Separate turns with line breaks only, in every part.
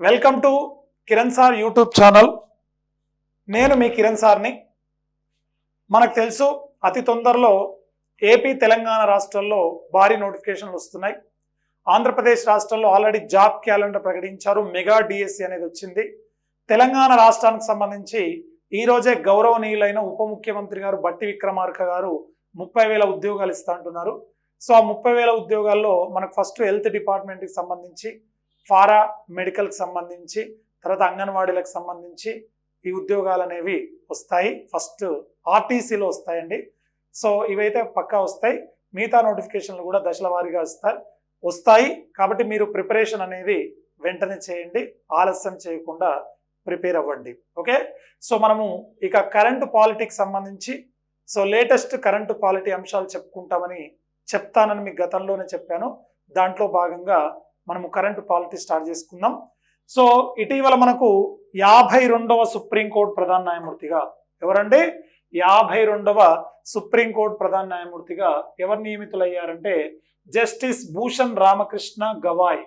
Welcome to Kiran sir YouTube channel. నేను మీ కిరణ్ సార్ని. మనకు తెలుసు అతి తొందరలో ఏపీ తెలంగాణ రాష్ట్రాల్లో భారీ నోటిఫికేషన్లు వస్తున్నాయి. ఆంధ్రప్రదేశ్ రాష్ట్రంలో ఆల్రెడీ జాబ్ క్యాలెండర్ ప్రకటించారు మెగా డిఎస్సి అనేది వచ్చింది. తెలంగాణ రాష్ట్రానికి సంబంధించి ఈరోజే గౌరవనీయులైన ఉప ముఖ్యమంత్రి గారు బట్టి విక్రమార్క గారు ముప్పై వేల ఉద్యోగాలు ఇస్తా అంటున్నారు. సో ఆ ముప్పై వేల ఉద్యోగాల్లో మనకు ఫస్ట్ హెల్త్ డిపార్ట్మెంట్కి సంబంధించి ఫారా మెడికల్కి సంబంధించి తర్వాత అంగన్వాడీలకు సంబంధించి ఈ ఉద్యోగాలు అనేవి వస్తాయి. ఫస్ట్ ఆర్టీసీలో వస్తాయండి. సో ఇవైతే పక్కా వస్తాయి. మిగతా నోటిఫికేషన్లు కూడా దశల వారీగా వస్తాయి వస్తాయి. కాబట్టి మీరు ప్రిపరేషన్ అనేది వెంటనే చేయండి. ఆలస్యం చేయకుండా ప్రిపేర్ అవ్వండి. ఓకే? సో మనము ఇక కరెంటు పాలిటిక్స్ సంబంధించి సో లేటెస్ట్ కరెంటు పాలిటీ అంశాలు చెప్పుకుంటామని చెప్తానని మీకు గతంలోనే చెప్పాను. దాంట్లో భాగంగా మనము కరెంటు పాలిటీ స్టార్ట్ చేసుకుందాం. సో ఇటీవల మనకు యాభై రెండవ సుప్రీంకోర్టు ప్రధాన న్యాయమూర్తిగా ఎవరండి? యాభై రెండవ సుప్రీంకోర్టు ప్రధాన న్యాయమూర్తిగా ఎవరు నియమితులయ్యారంటే జస్టిస్ భూషణ్ రామకృష్ణ గవాయ్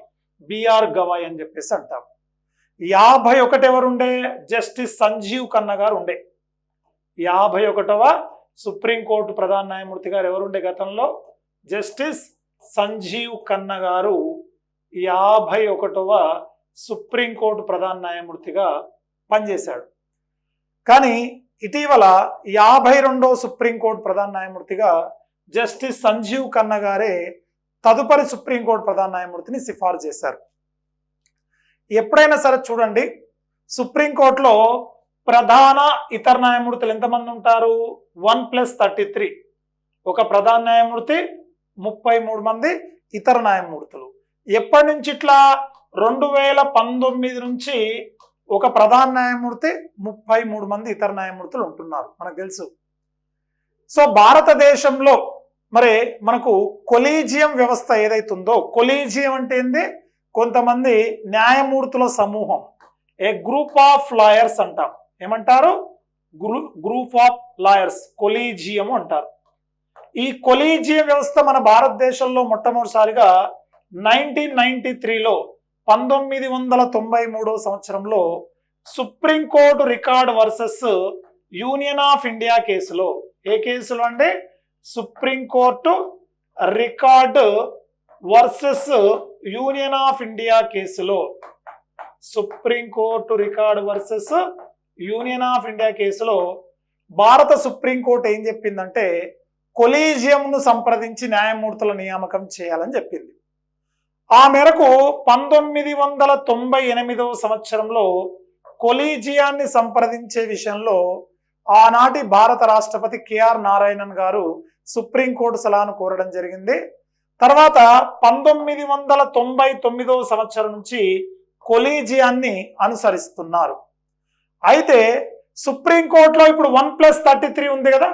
బిఆర్ గవాయ్ అని చెప్పేసి అంటాం. యాభై ఒకటి ఎవరుండే? జస్టిస్ సంజీవ్ ఖన్నా గారు ఉండే యాభై ఒకటవ సుప్రీంకోర్టు ప్రధాన న్యాయమూర్తి గారు ఎవరుండే గతంలో? జస్టిస్ సంజీవ్ కన్న గారు యాభై ఒకటవ సుప్రీంకోర్టు ప్రధాన న్యాయమూర్తిగా పనిచేశాడు. కానీ ఇటీవల యాభై రెండవ సుప్రీంకోర్టు ప్రధాన న్యాయమూర్తిగా జస్టిస్ సంజీవ్ ఖన్న గారే తదుపరి సుప్రీంకోర్టు ప్రధాన న్యాయమూర్తిని సిఫారు చేశారు. ఎప్పుడైనా సరే చూడండి సుప్రీంకోర్టులో ప్రధాన ఇతర న్యాయమూర్తులు ఎంతమంది ఉంటారు? One plus thirty three. ఒక ప్రధాన న్యాయమూర్తి ముప్పై మూడు మంది ఇతర న్యాయమూర్తులు. ఎప్పటి నుంచి ఇట్లా రెండు వేల పంతొమ్మిది నుంచి ఒక ప్రధాన న్యాయమూర్తి ముప్పై మూడు మంది ఇతర న్యాయమూర్తులు ఉంటున్నారు మనకు తెలుసు. సో భారతదేశంలో మరి మనకు కొలీజియం వ్యవస్థ ఏదైతుందో కొలీజియం అంటే ఏంది? కొంతమంది న్యాయమూర్తుల సమూహం ఏ గ్రూప్ ఆఫ్ లాయర్స్ అంటాం. ఏమంటారు? గ్రూ గ్రూప్ ఆఫ్ లాయర్స్ కొలీజియం అంటారు. ఈ కొలీజియం వ్యవస్థ మన భారతదేశంలో మొట్టమొదటిసారిగా నైన్టీన్ నైన్టీ త్రీలో పంతొమ్మిది వందల తొంభై మూడో సంవత్సరంలో supreme court record versus union of India కేసులో ఏ కేసులో అంటే supreme court record versus union of India కేసులో. Supreme court record versus union of India కేసులో భారత సుప్రీంకోర్టు ఏం చెప్పిందంటే కొలీజియంను సంప్రదించి న్యాయమూర్తుల నియామకం చేయాలని చెప్పింది. ఆ మేరకు పంతొమ్మిది వందల తొంభై ఎనిమిదవ సంవత్సరంలో కొలీజియాన్ని సంప్రదించే విషయంలో ఆనాటి భారత రాష్ట్రపతి కెఆర్ నారాయణన్ గారు సుప్రీంకోర్టు సలహాను కోరడం జరిగింది. తర్వాత పంతొమ్మిది వందల తొంభై తొమ్మిదవ సంవత్సరం నుంచి కొలీజియాన్ని అనుసరిస్తున్నారు. అయితే సుప్రీంకోర్టులో ఇప్పుడు వన్ ప్లస్ థర్టీ త్రీ ఉంది కదా.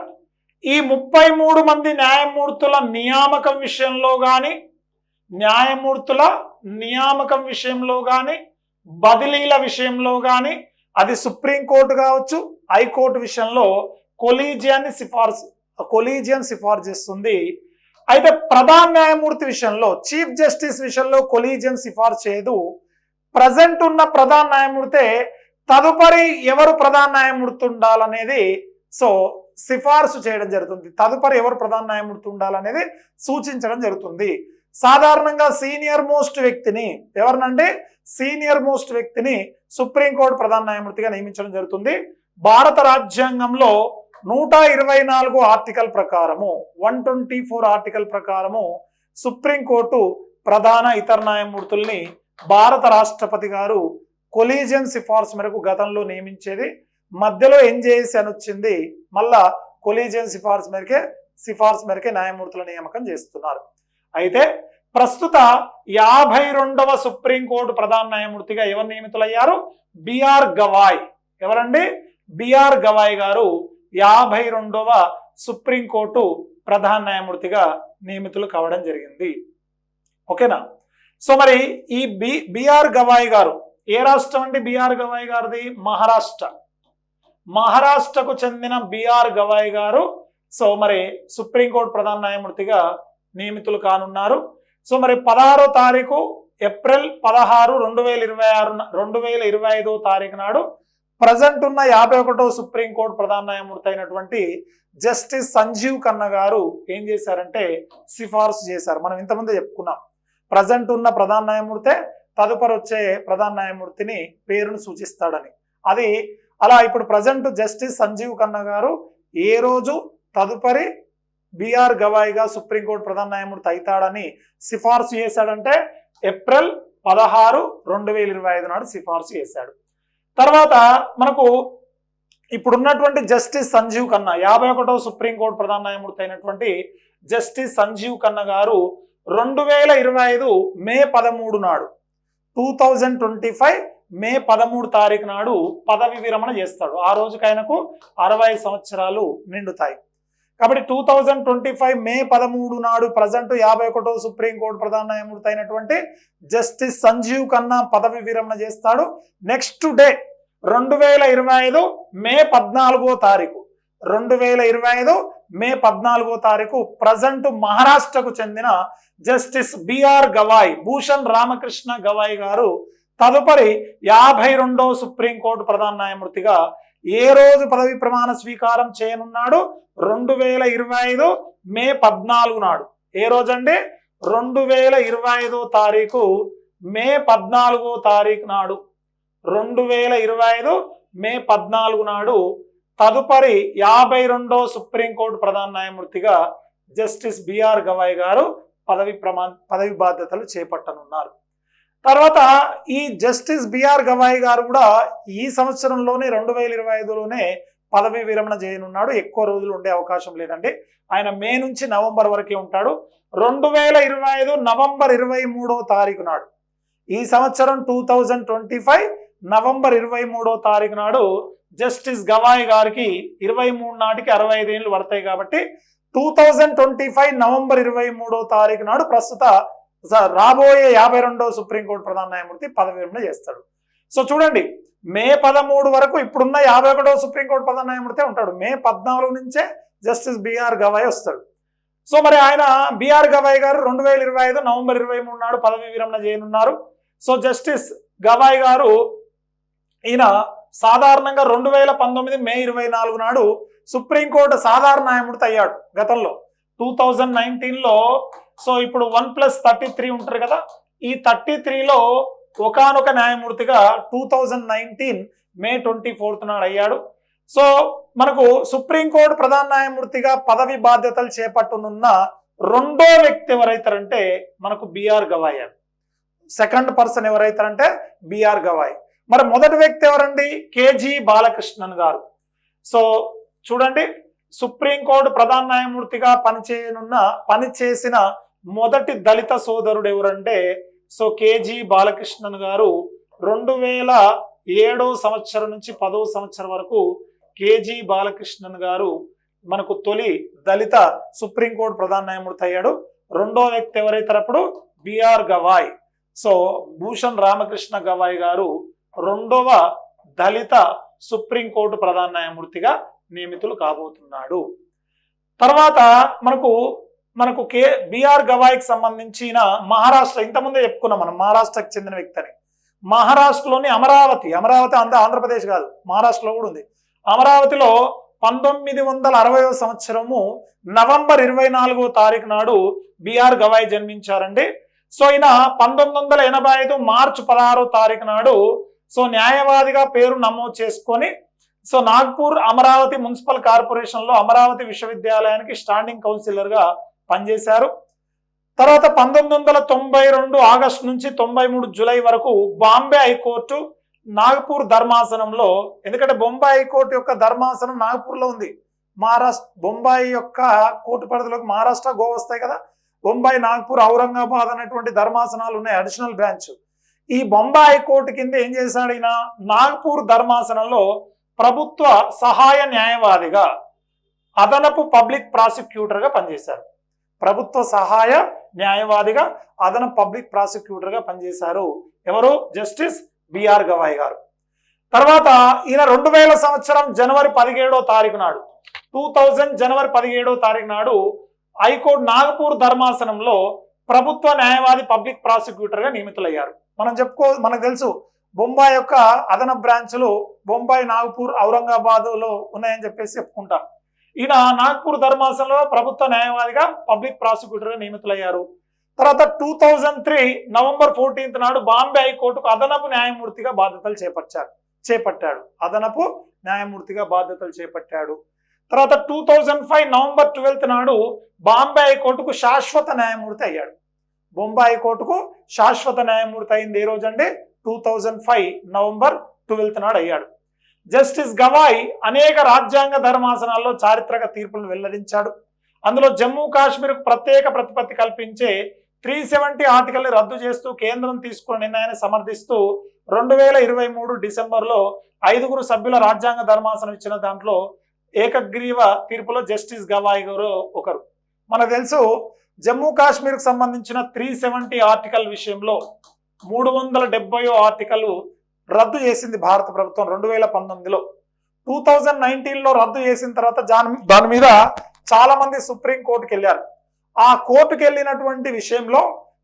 ఈ ముప్పై మూడు మంది న్యాయమూర్తుల నియామకం విషయంలో కానీ న్యాయమూర్తుల నియామకం విషయంలో కానీ బదిలీల విషయంలో కానీ అది సుప్రీంకోర్టు కావచ్చు హైకోర్టు విషయంలో కొలీజియాన్ని సిఫార్సు కొలీజియన్ సిఫార్సు చేస్తుంది అయితే ప్రధాన న్యాయమూర్తి విషయంలో చీఫ్ జస్టిస్ విషయంలో కొలీజియన్ సిఫార్సు చేయదు. ప్రజెంట్ ఉన్న ప్రధాన న్యాయమూర్తే తదుపరి ఎవరు ప్రధాన న్యాయమూర్తి ఉండాలనేది సో సిఫార్సు చేయడం జరుగుతుంది. తదుపరి ఎవరు ప్రధాన న్యాయమూర్తి ఉండాలనేది సూచించడం జరుగుతుంది. సాధారణంగా సీనియర్ మోస్ట్ వ్యక్తిని ఎవరినంటే సీనియర్ మోస్ట్ వ్యక్తిని సుప్రీంకోర్టు ప్రధాన న్యాయమూర్తిగా నియమించడం జరుగుతుంది. భారత రాజ్యాంగంలో నూట ఇరవై నాలుగు ఆర్టికల్ ప్రకారము వన్ ట్వంటీ ఫోర్ ఆర్టికల్ ప్రకారము సుప్రీంకోర్టు ప్రధాన ఇతర న్యాయమూర్తుల్ని భారత రాష్ట్రపతి గారు కొలీజియన్ సిఫార్సు మేరకు గతంలో నియమించేది. మధ్యలో ఎన్జేఎస్ అని వచ్చింది? మళ్ళా కొలీజియన్ సిఫార్సు మేరకే సిఫార్సు మేరకే న్యాయమూర్తుల నియామకం చేస్తున్నారు. అయితే ప్రస్తుత యాభై రెండవ సుప్రీంకోర్టు ప్రధాన న్యాయమూర్తిగా ఎవరు నియమితులయ్యారు? బిఆర్ గవాయ్. ఎవరండి? బిఆర్ గవాయ్ గారు యాభై రెండవ సుప్రీంకోర్టు ప్రధాన న్యాయమూర్తిగా నియమితులు కావడం జరిగింది. ఓకేనా? సో మరి ఈ బి బిఆర్ గవాయ్ గారు ఏ రాష్ట్రం అండి బిఆర్ గవాయ్ గారిది? మహారాష్ట్ర. మహారాష్ట్రకు చెందిన బిఆర్ గవాయ్ గారు సో మరి సుప్రీంకోర్టు ప్రధాన న్యాయమూర్తిగా నియమితులు కానున్నారు. సో మరి పదహారో తారీఖు ఏప్రిల్ పదహారు రెండు వేల ఇరవై ఆరు రెండు వేల ఇరవై ఐదో తారీఖు నాడు ప్రజెంట్ ఉన్న యాభై ఒకటో సుప్రీంకోర్టు ప్రధాన న్యాయమూర్తి అయినటువంటి జస్టిస్ సంజీవ్ ఖన్నా గారు ఏం చేశారంటే సిఫార్సు చేశారు. మనం ఇంతకుముందే చెప్పుకున్నాం. ప్రజెంట్ ఉన్న ప్రధాన న్యాయమూర్తే తదుపరి వచ్చే ప్రధాన న్యాయమూర్తిని పేరును సూచిస్తాడని. అది అలా ఇప్పుడు ప్రజెంట్ జస్టిస్ సంజీవ్ ఖన్నా గారు ఏ రోజు తదుపరి బిఆర్ గవాయిగా సుప్రీంకోర్టు ప్రధాన న్యాయమూర్తి అవుతాడని సిఫార్సు చేశాడంటే ఏప్రిల్ పదహారు రెండు వేల ఇరవై ఐదు నాడు సిఫార్సు చేశాడు. తర్వాత మనకు ఇప్పుడున్నటువంటి జస్టిస్ సంజీవ్ ఖన్నా యాభై ఒకటో సుప్రీంకోర్టు ప్రధాన న్యాయమూర్తి అయినటువంటి జస్టిస్ సంజీవ్ ఖన్నా గారు రెండు వేల ఇరవై ఐదు మే పదమూడు నాడు two thousand twenty five May పదమూడు తారీఖు నాడు పదవి విరమణ చేస్తాడు. ఆ రోజుకి ఆయనకు అరవై సంవత్సరాలు నిండుతాయి. కాబట్టి two thousand twenty five May పదమూడు నాడు ప్రజెంట్ యాభై ఒకటో సుప్రీంకోర్టు ప్రధాన న్యాయమూర్తి అయినటువంటి జస్టిస్ సంజీవ్ ఖన్నా పదవి విరమణ చేస్తాడు. నెక్స్ట్ డే రెండు వేల ఇరవై ఐదు మే పద్నాలుగో తారీఖు రెండు వేల ఇరవై ఐదు మే పద్నాలుగో తారీఖు ప్రజెంట్ మహారాష్ట్రకు చెందిన justice B R Gavai Bhushan Ramakrishna Gavai garu తదుపరి యాభై రెండో సుప్రీంకోర్టు ప్రధాన న్యాయమూర్తిగా ఏ రోజు పదవి ప్రమాణ స్వీకారం చేయనున్నాడు? రెండు వేల ఇరవై ఐదు మే పద్నాలుగు నాడు. ఏ రోజండి? రెండు వేల ఇరవై ఐదో తారీఖు మే పద్నాలుగో తారీఖు నాడు. రెండు వేల ఇరవై ఐదు మే పద్నాలుగు నాడు తదుపరి యాభై రెండో సుప్రీంకోర్టు ప్రధాన న్యాయమూర్తిగా జస్టిస్ బిఆర్ గవాయ్ గారు పదవి ప్రమా పదవి బాధ్యతలు చేపట్టనున్నారు. తర్వాత ఈ జస్టిస్ బిఆర్ గవాయి గారు కూడా ఈ సంవత్సరంలోనే రెండు వేల ఇరవై ఐదులోనే పదవి విరమణ చేయనున్నాడు. ఎక్కువ రోజులు ఉండే అవకాశం లేదండి. ఆయన మే నుంచి నవంబర్ వరకే ఉంటాడు. రెండు వేల ఇరవై ఐదు నవంబర్ ఇరవై మూడో తారీఖు నాడు. ఈ సంవత్సరం two thousand twenty five November ఇరవై మూడో తారీఖు నాడు జస్టిస్ గవాయ్ గారికి ఇరవై మూడు నాటికి అరవై ఐదేళ్ళు పడతాయి కాబట్టి two thousand twenty five November ఇరవై మూడో తారీఖు నాడు ప్రస్తుత రాబోయే యాభై రెండో సుప్రీంకోర్టు ప్రధాన న్యాయమూర్తి పదవి విరమణ చేస్తాడు. సో చూడండి మే పదమూడు వరకు ఇప్పుడున్న యాభై ఒకటో సుప్రీంకోర్టు ప్రధాన న్యాయమూర్తి ఉంటాడు. మే పద్నాలుగు నుంచే జస్టిస్ బిఆర్ గవాయ్ వస్తాడు. సో మరి ఆయన బిఆర్ గవాయ్ గారు రెండు వేల ఇరవై ఐదు నవంబర్ ఇరవై మూడు నాడు పదవి విరమణ చేయనున్నారు. సో జస్టిస్ గవాయ్ గారు ఈయన సాధారణంగా రెండు వేల పంతొమ్మిది మే ఇరవై నాలుగు నాడు సుప్రీంకోర్టు సాధారణ న్యాయమూర్తి అయ్యాడు గతంలో. టూ థౌజండ్ నైన్టీన్లో సో ఇప్పుడు వన్ ప్లస్ థర్టీ త్రీ ఉంటారు కదా ఈ థర్టీ త్రీలో ఒకనొక న్యాయమూర్తిగా two thousand nineteen May twenty fourth నాడు అయ్యాడు. సో మనకు సుప్రీంకోర్టు ప్రధాన న్యాయమూర్తిగా పదవి బాధ్యతలు చేపట్టనున్న రెండో వ్యక్తి ఎవరైతారంటే మనకు బిఆర్ గవాయ్ సెకండ్ పర్సన్ ఎవరైతారంటే బిఆర్ గవాయ్. మరి మొదటి వ్యక్తి ఎవరండి? కేజీ బాలకృష్ణన్ గారు. సో చూడండి సుప్రీంకోర్టు ప్రధాన న్యాయమూర్తిగా పనిచేయనున్న పనిచేసిన మొదటి దళిత సోదరుడు ఎవరంటే సో కేజీ బాలకృష్ణన్ గారు. రెండు వేల ఏడో సంవత్సరం నుంచి పదో సంవత్సరం వరకు కేజీ బాలకృష్ణన్ గారు మనకు తొలి దళిత సుప్రీంకోర్టు ప్రధాన న్యాయమూర్తి అయ్యాడు. రెండో వ్యక్తి ఎవరైతారప్పుడు బిఆర్ గవాయ్. సో భూషణ్ రామకృష్ణ గవాయ్ గారు రెండవ దళిత సుప్రీంకోర్టు ప్రధాన న్యాయమూర్తిగా నియమితులు కాబోతున్నాడు. తర్వాత మనకు మనకు కే బిఆర్ గవాయ్కి సంబంధించిన మహారాష్ట్ర ఇంతకుముందే చెప్పుకున్నాం మనం మహారాష్ట్రకు చెందిన వ్యక్తి అని మహారాష్ట్రలోని అమరావతి అమరావతి అంత ఆంధ్రప్రదేశ్ కాదు మహారాష్ట్రలో కూడా ఉంది. అమరావతిలో పంతొమ్మిది వందల అరవయో సంవత్సరము నవంబర్ ఇరవై నాలుగో తారీఖు నాడు బిఆర్ గవాయ్ జన్మించారండి. సో ఈయన పంతొమ్మిది వందల ఎనభై ఐదు మార్చి పదహారో తారీఖు నాడు సో న్యాయవాదిగా పేరు నమోదు చేసుకొని సో నాగ్పూర్ అమరావతి మున్సిపల్ కార్పొరేషన్లో అమరావతి విశ్వవిద్యాలయానికి స్టాండింగ్ కౌన్సిలర్గా పనిచేశారు. తర్వాత పంతొమ్మిది వందల తొంభై రెండు ఆగస్టు నుంచి తొంభై మూడు జూలై వరకు బాంబే హైకోర్టు నాగపూర్ ధర్మాసనంలో ఎందుకంటే బొంబాయి హైకోర్టు యొక్క ధర్మాసనం నాగపూర్లో ఉంది. మహారాష్ట్ర బొంబాయి యొక్క కోర్టు పరిధిలోకి మహారాష్ట్ర గోవా వస్తాయి కదా. బొంబాయి నాగపూర్ ఔరంగాబాద్ అనేటువంటి ధర్మాసనాలు ఉన్నాయి అడిషనల్ బ్రాంచ్. ఈ బొంబాయి కోర్టు కింద ఏం చేశాడు ఈయన? నాగపూర్ ధర్మాసనంలో ప్రభుత్వ సహాయ న్యాయవాదిగా అదనపు పబ్లిక్ ప్రాసిక్యూటర్గా పనిచేశారు. ప్రభుత్వ సహాయ న్యాయవాదిగా అదనపు పబ్లిక్ ప్రాసిక్యూటర్గా పనిచేశారు. ఎవరు? జస్టిస్ బిఆర్ గవాయ్ గారు. తర్వాత ఈయన రెండు వేల సంవత్సరం జనవరి పదిహేడో తారీఖు నాడు టూ థౌజండ్ జనవరి పదిహేడో తారీఖు నాడు హైకోర్టు నాగపూర్ ధర్మాసనంలో ప్రభుత్వ న్యాయవాది పబ్లిక్ ప్రాసిక్యూటర్గా నియమితులయ్యారు. మనం చెప్పుకో మనకు తెలుసు బొంబాయి యొక్క అదనపు బ్రాంచ్లు బొంబాయి నాగపూర్ ఔరంగాబాద్లో ఉన్నాయని చెప్పేసి చెప్పుకుంటాం. ఈయన నాగ్పూర్ ధర్మాసనంలో ప్రభుత్వ న్యాయవాదిగా పబ్లిక్ ప్రాసిక్యూటర్గా నియమితులయ్యారు. తర్వాత two thousand three November fourteenth నాడు బాంబే హైకోర్టుకు అదనపు న్యాయమూర్తిగా బాధ్యతలు చేపట్టారు చేపట్టాడు. అదనపు న్యాయమూర్తిగా బాధ్యతలు చేపట్టాడు. తర్వాత two thousand five November twelfth నాడు బాంబే హైకోర్టుకు శాశ్వత న్యాయమూర్తి అయ్యాడు. బొంబాయి కోర్టుకు శాశ్వత న్యాయమూర్తి అయింది ఏ రోజు అంటే two thousand five November twelfth నాడు అయ్యాడు. జస్టిస్ గవాయ్ అనేక రాజ్యాంగ ధర్మాసనాల్లో చారిత్రక తీర్పులను వెల్లడించాడు. అందులో జమ్మూ కాశ్మీర్కు ప్రత్యేక ప్రతిపత్తి కల్పించే త్రీ సెవెంటీ ఆర్టికల్ని రద్దు చేస్తూ కేంద్రం తీసుకున్న నిర్ణయాన్ని సమర్థిస్తూ రెండు వేల ఇరవై మూడు డిసెంబర్లో ఐదుగురు సభ్యుల రాజ్యాంగ ధర్మాసనం ఇచ్చిన దాంట్లో ఏకగ్రీవ తీర్పులో జస్టిస్ గవాయ్ గారు ఒకరు. మనకు తెలుసు జమ్మూ కాశ్మీర్కు సంబంధించిన త్రీ సెవెంటీ ఆర్టికల్ విషయంలో మూడు వందల డెబ్బయో ఆర్టికల్ రద్దు చేసింది భారత ప్రభుత్వం రెండు వేల పంతొమ్మిదిలో. టూ థౌజండ్ నైన్టీన్లో రద్దు చేసిన తర్వాత దాని దాని మీద చాలా మంది సుప్రీం కోర్టుకి వెళ్ళారు ఆ కోర్టుకు వెళ్ళినటువంటి విషయంలో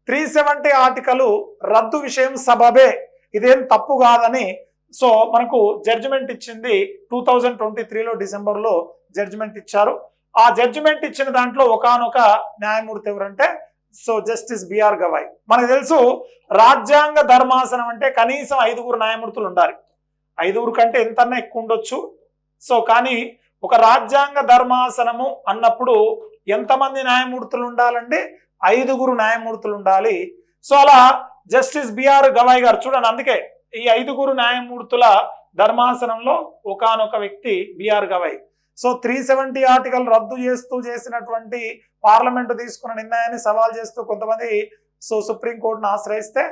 త్రీ సెవెంటీ ఆర్టికల్ రద్దు విషయం సబబే. ఇదేం తప్పు కాదని సో మనకు జడ్జిమెంట్ ఇచ్చింది టూ థౌజండ్ ట్వంటీ త్రీలో డిసెంబర్లో జడ్జిమెంట్ ఇచ్చారు. ఆ జడ్జిమెంట్ ఇచ్చిన దాంట్లో ఒకానొక న్యాయమూర్తి ఎవరంటే సో జస్టిస్ బిఆర్ గవాయ్. మనకు తెలుసు రాజ్యాంగ ధర్మాసనం అంటే కనీసం ఐదుగురు న్యాయమూర్తులు ఉండాలి. ఐదుగురు కంటే ఎంతన్నా ఎక్కువ ఉండొచ్చు. సో కానీ ఒక రాజ్యాంగ ధర్మాసనము అన్నప్పుడు ఎంతమంది న్యాయమూర్తులు ఉండాలంటే ఐదుగురు న్యాయమూర్తులు ఉండాలి. సో అలా జస్టిస్ బిఆర్ గవాయ్ గారు చూడండి అందుకే ఈ ఐదుగురు న్యాయమూర్తుల ధర్మాసనంలో ఒకానొక వ్యక్తి BR Gavai. So three seventy article రద్దు చేస్తూ చేసినటువంటి పార్లమెంటు తీసుకున్న నిర్ణయాన్ని సవాల్ చేస్తూ కొంతమంది సో సుప్రీంకోర్టును ఆశ్రయిస్తే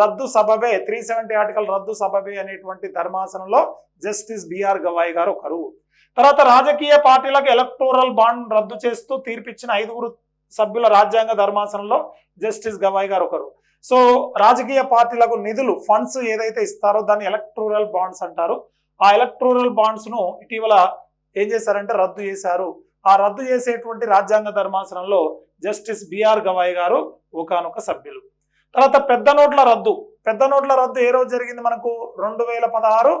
రద్దు సబబే త్రీ సెవెంటీ ఆర్టికల్ రద్దు సబబే అనేటువంటి ధర్మాసనంలో జస్టిస్ బిఆర్ గవాయ్ గారు ఒకరు. తర్వాత రాజకీయ పార్టీలకు ఎలక్టోరల్ బాండ్ రద్దు చేస్తూ తీర్పిచ్చిన ఐదుగురు సభ్యుల రాజ్యాంగ ధర్మాసనంలో జస్టిస్ గవాయ్ గారు ఒకరు. సో రాజకీయ పార్టీలకు నిధులు ఫండ్స్ ఏదైతే ఇస్తారో దాన్ని ఎలక్టోరల్ బాండ్స్ అంటారు. ఆ ఎలక్టోరల్ బాండ్స్ను ఇటీవల ఏం చేశారంటే రద్దు చేశారు. ఆ రద్దు చేసేటువంటి రాజ్యాంగ ధర్మాసనంలో జస్టిస్ బిఆర్ గవాయ్ గారు ఒకనొక సభ్యులు. తర్వాత పెద్ద నోట్ల రద్దు. పెద్ద నోట్ల రద్దు ఏ రోజు జరిగింది మనకు? రెండు వేల పదహారు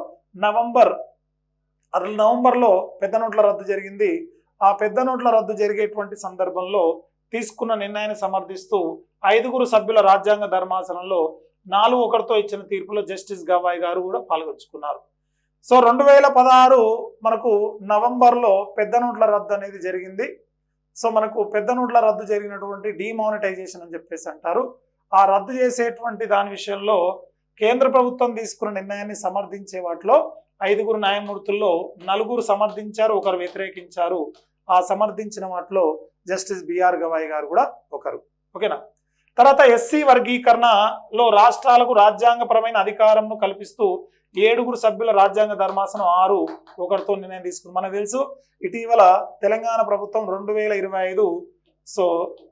నవంబర్ నవంబర్లో పెద్ద నోట్ల రద్దు జరిగింది. ఆ పెద్ద నోట్ల రద్దు జరిగేటువంటి సందర్భంలో తీసుకున్న నిర్ణయాన్ని సమర్థిస్తూ ఐదుగురు సభ్యుల రాజ్యాంగ ధర్మాసనంలో నాలుగు ఒకరితో ఇచ్చిన తీర్పులో జస్టిస్ గవాయ్ గారు కూడా పాల్గొంచుకున్నారు. సో రెండు వేల పదహారు మనకు నవంబర్లో పెద్ద నోట్ల రద్దు అనేది జరిగింది. సో మనకు పెద్ద నోట్ల రద్దు జరిగినటువంటి డిమానిటైజేషన్ అని చెప్పేసి అంటారు. ఆ రద్దు చేసేటువంటి దాని విషయంలో కేంద్ర ప్రభుత్వం తీసుకున్న నిర్ణయాన్ని సమర్థించే వాటిలో ఐదుగురు న్యాయమూర్తుల్లో నలుగురు సమర్థించారు ఒకరు వ్యతిరేకించారు. ఆ సమర్థించిన వాటిలో జస్టిస్ బిఆర్ గవాయ్ గారు కూడా ఒకరు. ఓకేనా? తర్వాత ఎస్సీ వర్గీకరణలో రాష్ట్రాలకు రాజ్యాంగపరమైన అధికారంను కల్పిస్తూ ఏడుగురు సభ్యుల రాజ్యాంగ ధర్మాసనం ఆరు ఒకరితో నిర్ణయం తీసుకుంది. మనకు తెలుసు ఇటీవల తెలంగాణ ప్రభుత్వం రెండు వేల ఇరవై ఐదు సో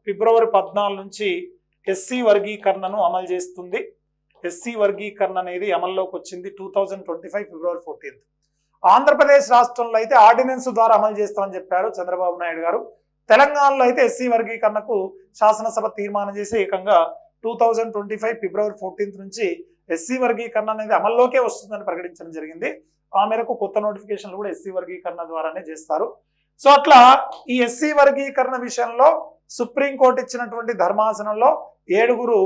ఫిబ్రవరి పద్నాలుగు నుంచి ఎస్సీ వర్గీకరణను అమలు చేస్తుంది. ఎస్సీ వర్గీకరణ అనేది అమల్లోకి వచ్చింది two twenty five February fourteenth. Andhra Pradesh రాష్ట్రంలో అయితే ఆర్డినెన్స్ ద్వారా అమలు చేస్తామని చెప్పారు చంద్రబాబు నాయుడు గారు. తెలంగాణలో అయితే ఎస్సీ వర్గీకరణకు శాసనసభ తీర్మానం చేసి ఏకంగా two thousand twenty five February fourteenth నుంచి ఎస్సీ వర్గీకరణ అనేది అమల్లోకే వస్తుందని ప్రకటించడం జరిగింది. ఆ మేరకు కొత్త నోటిఫికేషన్లు కూడా ఎస్సీ వర్గీకరణ ద్వారానే చేస్తారు. సో అట్లా ఈ ఎస్సీ వర్గీకరణ విషయంలో సుప్రీంకోర్టు ఇచ్చినటువంటి ధర్మాసనంలో ఏడుగురు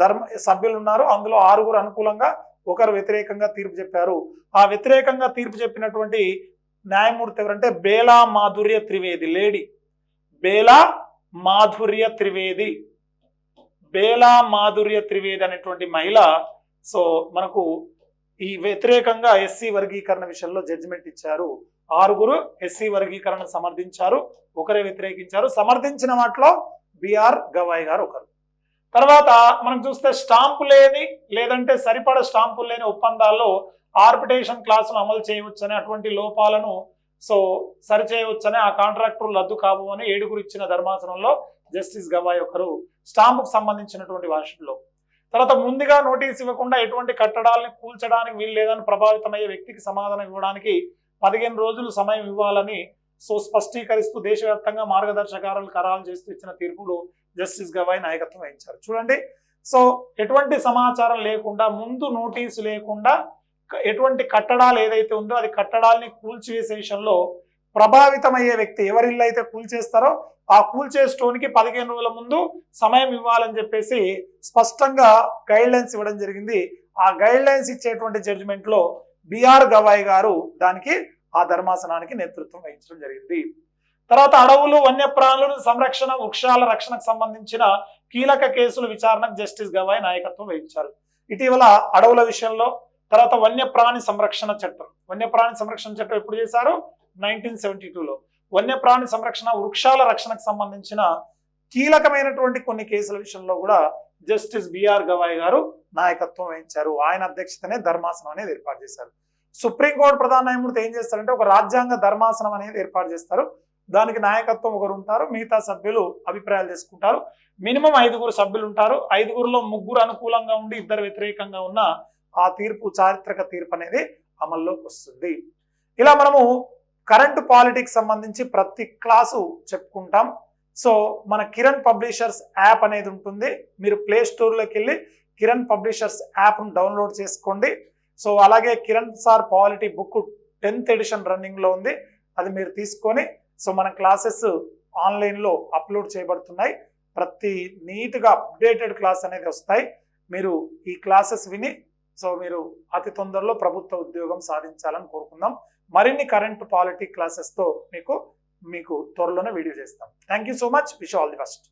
ధర్మ సభ్యులు ఉన్నారు అందులో ఆరుగురు అనుకూలంగా ఒకరు వ్యతిరేకంగా తీర్పు చెప్పారు. ఆ వ్యతిరేకంగా తీర్పు చెప్పినటువంటి న్యాయమూర్తి ఎవరంటే బేలా మాధుర్య త్రివేది లేడీ. బేలా మాధుర్య త్రివేది. బేలా మాధుర్య త్రివేది అనేటువంటి మహిళ సో మనకు ఈ వ్యతిరేకంగా ఎస్సీ వర్గీకరణ విషయంలో జడ్జిమెంట్ ఇచ్చారు. ఆరుగురు ఎస్సీ వర్గీకరణ సమర్థించారు ఒకరే వ్యతిరేకించారు. సమర్థించిన వాటిలో బిఆర్ గవాయ్ గారు ఒకరు. తర్వాత మనం చూస్తే స్టాంపు లేని లేదంటే సరిపడ స్టాంపులు లేని ఒప్పందాల్లో ఆర్బిటేషన్ క్లాసును అమలు చేయవచ్చని అటువంటి లోపాలను సో సరిచేయవచ్చని ఆ కాంట్రాక్టర్ రద్దు కాబు అని ఏడుగురు ఇచ్చిన ధర్మాసనంలో జస్టిస్ గవాయ్ ఒకరు స్టాంపుకు సంబంధించినటువంటి వాషంలో తర్వాత ముందుగా నోటీస్ ఇవ్వకుండా ఎటువంటి కట్టడాలని కూల్చడానికి వీలు లేదని ప్రభావితమయ్యే వ్యక్తికి సమాధానం ఇవ్వడానికి పదిహేను రోజులు సమయం ఇవ్వాలని సో స్పష్టీకరిస్తూ దేశవ్యాప్తంగా మార్గదర్శకాలను ఖరారు చేస్తూ ఇచ్చిన తీర్పులు జస్టిస్ గవాయ్ నాయకత్వం వహించారు. చూడండి. సో ఎటువంటి సమాచారం లేకుండా ముందు నోటీసు లేకుండా ఎటువంటి కట్టడాలు ఏదైతే ఉందో అది కట్టడాల్ని కూల్చివేసే విషయంలో ప్రభావితమయ్యే వ్యక్తి ఎవరి ఇల్లు అయితే కూల్చేస్తారో ఆ కూల్చే స్టోన్కి పదిహేను రోజుల ముందు సమయం ఇవ్వాలని చెప్పేసి స్పష్టంగా గైడ్ లైన్స్ ఇవ్వడం జరిగింది. ఆ గైడ్ లైన్స్ ఇచ్చేటువంటి జడ్జిమెంట్లో బిఆర్ గవాయ్ గారు దానికి ఆ ధర్మాసనానికి నేతృత్వం వహించడం జరిగింది. తర్వాత అడవులు వన్యప్రాణుల సంరక్షణ వృక్షాల రక్షణకు సంబంధించిన కీలక కేసుల విచారణకు జస్టిస్ గవాయ్ నాయకత్వం వహించారు. ఇటీవల అడవుల విషయంలో తర్వాత వన్యప్రాణి సంరక్షణ చట్టం. వన్యప్రాణి సంరక్షణ చట్టం ఎప్పుడు చేశారు? నైన్టీన్ సెవెంటీ టూలో. వన్యప్రాణి సంరక్షణ వృక్షాల రక్షణకు సంబంధించిన కీలకమైనటువంటి కొన్ని కేసుల విషయంలో కూడా జస్టిస్ బిఆర్ గవాయ్ గారు నాయకత్వం వహించారు. ఆయన అధ్యక్షతనే ధర్మాసనం అనేది ఏర్పాటు చేశారు. సుప్రీంకోర్టు ప్రధాన న్యాయమూర్తి ఏం చేస్తారంటే ఒక రాజ్యాంగ ధర్మాసనం అనేది ఏర్పాటు చేస్తారు. దానికి నాయకత్వం ఒకరు ఉంటారు మిగతా సభ్యులు అభిప్రాయాలు తీసుకుంటారు మినిమం ఐదుగురు సభ్యులు ఉంటారు ఐదుగురులో ముగ్గురు అనుకూలంగా ఉండి ఇద్దరు వ్యతిరేకంగా ఉన్న ఆ తీర్పు చారిత్రక తీర్పు అనేది అమల్లోకి వస్తుంది. ఇలా మనము కరెంట్ పాలిటిక్స్ సంబంధించి ప్రతి క్లాసు చెప్పుకుంటాం. సో మన కిరణ్ పబ్లిషర్స్ యాప్ అనేది ఉంటుంది. మీరు ప్లే స్టోర్లోకి వెళ్ళి కిరణ్ పబ్లిషర్స్ యాప్ను డౌన్లోడ్ చేసుకోండి. సో అలాగే Kiran sir polity book tenth edition రన్నింగ్లో ఉంది. అది మీరు తీసుకొని సో మన క్లాసెస్ ఆన్లైన్లో అప్లోడ్ చేయబడుతున్నాయి. ప్రతి నీట్గా అప్డేటెడ్ క్లాస్ అనేది వస్తాయి. మీరు ఈ క్లాసెస్ విని సో మీరు అతి తొందరలో ప్రభుత్వ ఉద్యోగం సాధించాలని కోరుకుందాం. మరిన్ని కరెంట్ పాలిటీ క్లాసెస్తో మీకు మీకు త్వరలోనే వీడియో చేస్తాం. Thank you so much wish all the best